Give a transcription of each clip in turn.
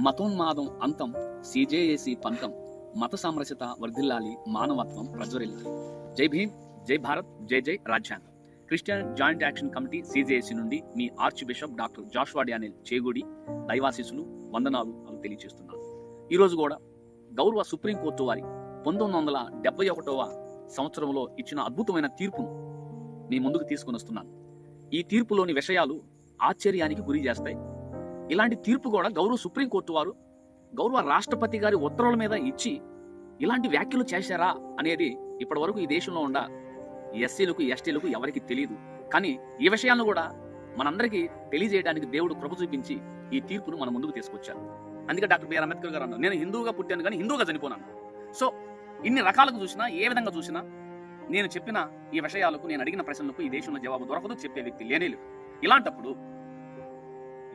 మతోన్మాదం అంతం సిజేఏసి పంతం మత సామరస్యత వర్ధిల్లాలి మానవత్వం ప్రజ్వరిల్లాలి. జై భీమ్ జై భారత్ జై జై రాజ్యాంగం. Christian joint action committee CJAC నుండి మీ archbishop doctor Joshua Daniel Chegudi దైవాశీసులు వందనాలు అని తెలియజేస్తున్నాను. ఈరోజు కూడా గౌరవ సుప్రీంకోర్టు వారి పంతొమ్మిది వందల డెబ్బై ఒకటవ సంవత్సరంలో ఇచ్చిన అద్భుతమైన తీర్పును మీ ముందుకు తీసుకుని వస్తున్నాను. ఈ తీర్పులోని విషయాలు ఆశ్చర్యానికి గురి చేస్తాయి. ఇలాంటి తీర్పు కూడా గౌరవ సుప్రీంకోర్టు వారు గౌరవ రాష్ట్రపతి గారి ఉత్తర్వుల మీద ఇచ్చి ఇలాంటి వ్యాఖ్యలు చేశారా అనేది ఇప్పటి వరకు ఈ దేశంలో ఉండ ఎస్సీలకు ఎస్టీలకు ఎవరికి తెలియదు కానీ ఈ విషయాలను కూడా మనందరికీ తెలియజేయడానికి దేవుడు కృప చూపించి ఈ తీర్పును మన ముందుకు తీసుకొచ్చారు. అందుకే డాక్టర్ బిఆర్ అంబేద్కర్ గారు అన్నారు నేను హిందువుగా పుట్టాను కానీ హిందువుగా చనిపోనాను. సో ఇన్ని రకాలకు చూసినా ఏ విధంగా చూసినా నేను చెప్పిన ఈ విషయాలకు నేను అడిగిన ప్రశ్నలకు ఈ దేశంలో జవాబు దొరకదు చెప్పే వ్యక్తి లేనేలేదు ఇలాంటప్పుడు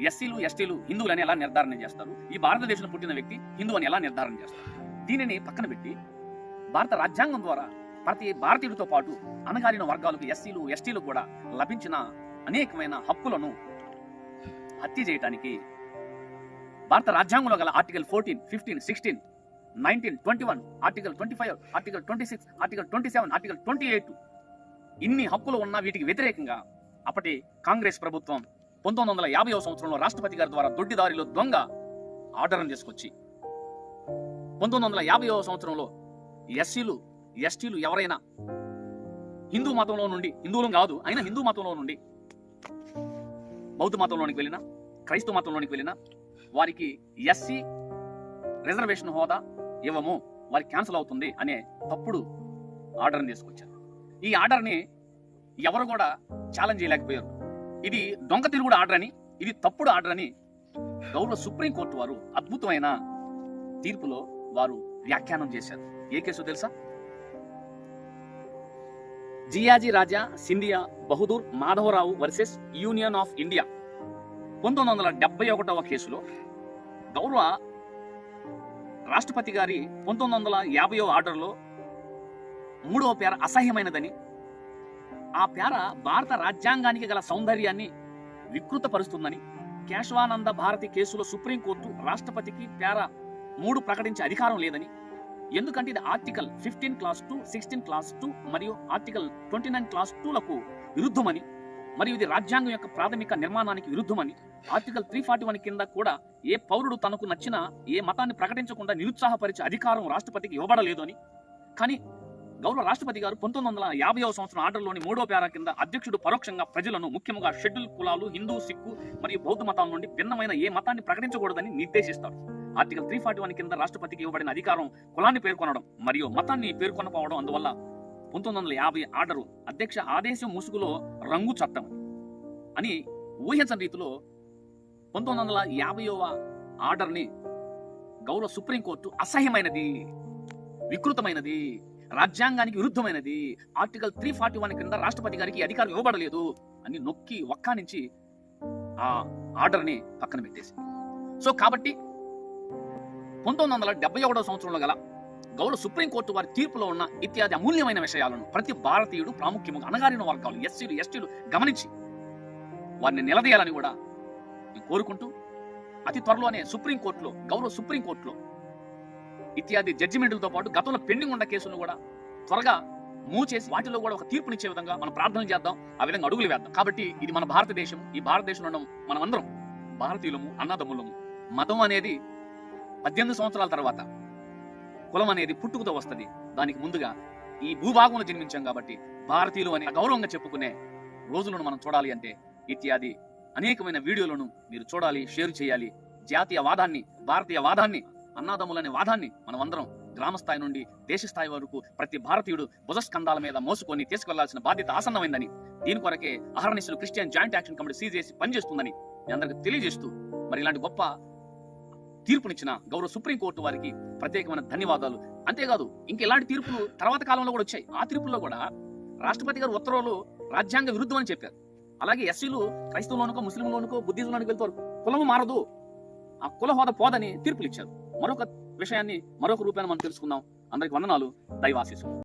ఎస్సీలు ఎస్టీలు హిందువులని ఎలా నిర్ధారణ చేస్తారు? ఈ భారతదేశంలో పుట్టిన వ్యక్తి హిందూ అని ఎలా నిర్ధారణ చేస్తారు? దీనిని పక్కన పెట్టి భారత రాజ్యాంగం ద్వారా ప్రతి భారతీయుడితో పాటు అణగారిన వర్గాలకు ఎస్సీలు ఎస్టీలు కూడా లభించిన అనేకమైన హక్కులను హత్య చేయడానికి భారత రాజ్యాంగంలో గల article fourteen fifteen sixteen nineteen twenty one article twenty five article twenty six article twenty seven article twenty eight ఇన్ని హక్కులు ఉన్న వీటికి వ్యతిరేకంగా అప్పటి కాంగ్రెస్ ప్రభుత్వం పంతొమ్మిది వందల యాభైవ సంవత్సరంలో రాష్ట్రపతి గారి ద్వారా దొడ్డిదారిలో దొంగ ఆర్డర్ని తీసుకొచ్చి పంతొమ్మిది వందల యాభైవ సంవత్సరంలో ఎస్సీలు ఎస్టీలు ఎవరైనా హిందూ మతంలో నుండి హిందువులం కాదు అయినా హిందూ మతంలో నుండి బౌద్ధ మతంలోనికి వెళ్ళినా క్రైస్తవ మతంలోనికి వెళ్ళినా వారికి ఎస్సీ రిజర్వేషన్ హోదా ఇవ్వము వారికి క్యాన్సిల్ అవుతుంది అనే తప్పుడు ఆర్డర్ని తీసుకొచ్చారు. ఈ ఆర్డర్ని ఎవరు కూడా ఛాలెంజ్ చేయలేకపోయారు. ఇది దొంగ తిరుగుడు ఆర్డర్ అని ఇది తప్పుడు ఆర్డర్ అని గౌరవ సుప్రీంకోర్టు వారు అద్భుతమైన తీర్పులో వారు వ్యాఖ్యానం చేశారు. ఏ కేసు తెలుసా? Jiyaji Raja Scindia Bahadur Madhavrao versus union of India. పంతొమ్మిది వందల డెబ్బై ఒకటవ కేసులో గౌరవ రాష్ట్రపతి గారి పంతొమ్మిది వందల యాభైవ ఆర్డర్లో మూడవ పేర అసహ్యమైనదని ఆ పేర భారత రాజ్యాంగానికి గల సౌందర్యాన్ని వికృతపరుస్తుందని కేశవానంద భారతి కేసులో సుప్రీంకోర్టు రాష్ట్రపతికి పేర మూడు ప్రకటించే అధికారం లేదని. ఎందుకంటే ఇది article fifteen clause two sixteen clause two మరియు ఆర్టికల్ ట్వంటీ నైన్ క్లాస్ టూలకు విరుద్ధమని మరియు ఇది రాజ్యాంగం యొక్క ప్రాథమిక నిర్మాణానికి విరుద్ధమని ఆర్టికల్ త్రీ ఫార్టీ వన్ కింద కూడా ఏ పౌరుడు తనకు నచ్చిన ఏ మతాన్ని ప్రకటించకుండా నిరుత్సాహపరిచే అధికారం రాష్ట్రపతికి ఇవ్వబడలేదు అని. కానీ గౌరవ రాష్ట్రపతి గారు పంతొమ్మిది వందల యాభైవ సంవత్సరం ఆర్డర్లోని మూడో పేరా కింద అధ్యక్షుడు పరోక్షంగా ప్రజలను ముఖ్యంగా షెడ్యూల్ కులాలు హిందూ సిక్కు మరియు బౌద్ధ మతాల నుండి భిన్నమైన ఏ మతాన్ని ప్రకటించకూడదని నిర్దేశిస్తారు. ఆర్టికల్ త్రీ ఫార్టీ వన్ కింద రాష్ట్రపతికి ఇవ్వబడిన అధికారం కులాన్ని పేర్కొనడం మరియు మతాన్ని పేర్కొనపోవడం అందువల్ల పంతొమ్మిది వందల యాభై ఆర్డరు అధ్యక్ష ఆదేశం ముసుగులో రంగు చట్టం అని ఊహించని రీతిలో పంతొమ్మిది వందల యాభైవ ఆర్డర్ని గౌరవ సుప్రీంకోర్టు అసహ్యమైనది వికృతమైనది రాజ్యాంగానికి విరుద్ధమైనది. ఆర్టికల్ త్రీ ఫార్టీ వన్ కింద రాష్ట్రపతి గారికి అధికారం ఇవ్వబడలేదు అని నొక్కి ఒక్కానించి ఆ ఆర్డర్ని పక్కన పెట్టేసి. సో కాబట్టి పంతొమ్మిది వందల డెబ్బై ఒకటో సంవత్సరంలో గల గౌరవ సుప్రీంకోర్టు వారి తీర్పులో ఉన్న ఇత్యాది అమూల్యమైన విషయాలను ప్రతి భారతీయుడు ప్రాముఖ్యంగా అణగారిన వర్గాలు ఎస్సీలు ఎస్టీలు గమనించి వారిని నిలదీయాలని కూడా నేను కోరుకుంటూ అతి త్వరలోనే సుప్రీంకోర్టులో గౌరవ సుప్రీంకోర్టులో ఇత్యాది జడ్జిమెంట్లతో పాటు గతంలో పెండింగ్ ఉన్న కేసులను కూడా త్వరగా మూవ్ చేసి వాటిలో కూడా ఒక తీర్పునిచ్చే విధంగా మనం ప్రార్థన చేద్దాం. ఆ విధంగా అడుగులు వేద్దాం. కాబట్టి ఇది మన భారతదేశం. ఈ భారతదేశంలో ఉన్న మనమందరం భారతీయులము అన్నదమ్ములము మతం అనేది పద్దెనిమిది సంవత్సరాల తర్వాత కులం అనేది పుట్టుకతో వస్తుంది. దానికి ముందుగా ఈ భూభాగంలో జన్మించాం కాబట్టి భారతీయులు అని గౌరవంగా చెప్పుకునే రోజులను మనం చూడాలి అంటే ఇత్యాది అనేకమైన వీడియోలను మీరు చూడాలి షేర్ చేయాలి. జాతీయ వాదాన్ని భారతీయ వాదాన్ని అన్నాదమ్ములనే వాదాన్ని మనం అందరం నుండి దేశ స్థాయి వరకు ప్రతి భారతీయుడు భుజస్కంధాల మీద మోసుకొని తీసుకెళ్ళాల్సిన బాధ్యత ఆసన్నమైందని దీని కొరకే అహర్నిశలు Christian joint action committee CJC పనిచేస్తుందని మీ అందరికి తెలియజేస్తూ మరి ఇలాంటి గొప్ప తీర్పునిచ్చిన గౌరవ సుప్రీంకోర్టు వారికి ప్రత్యేకమైన ధన్యవాదాలు. అంతేకాదు ఇంక ఇలాంటి తీర్పులు తర్వాత కాలంలో కూడా వచ్చాయి. ఆ తీర్పుల్లో కూడా రాష్ట్రపతి గారు ఉత్తర్వులు రాజ్యాంగ విరుద్ధం అని చెప్పారు. అలాగే ఎస్సీలు క్రైస్తవులోనుకో ముస్లింలోనుకో బుద్ధిజంలోనికి వెళ్తారు కులము మారదు. ఆ కుల హోదా పోదని తీర్పులు ఇచ్చారు మరొక విషయాన్ని మరొక రూపాన్ని మనం తెలుసుకుందాం. అందరికి వందనాలు. దైవాశీస్సులు.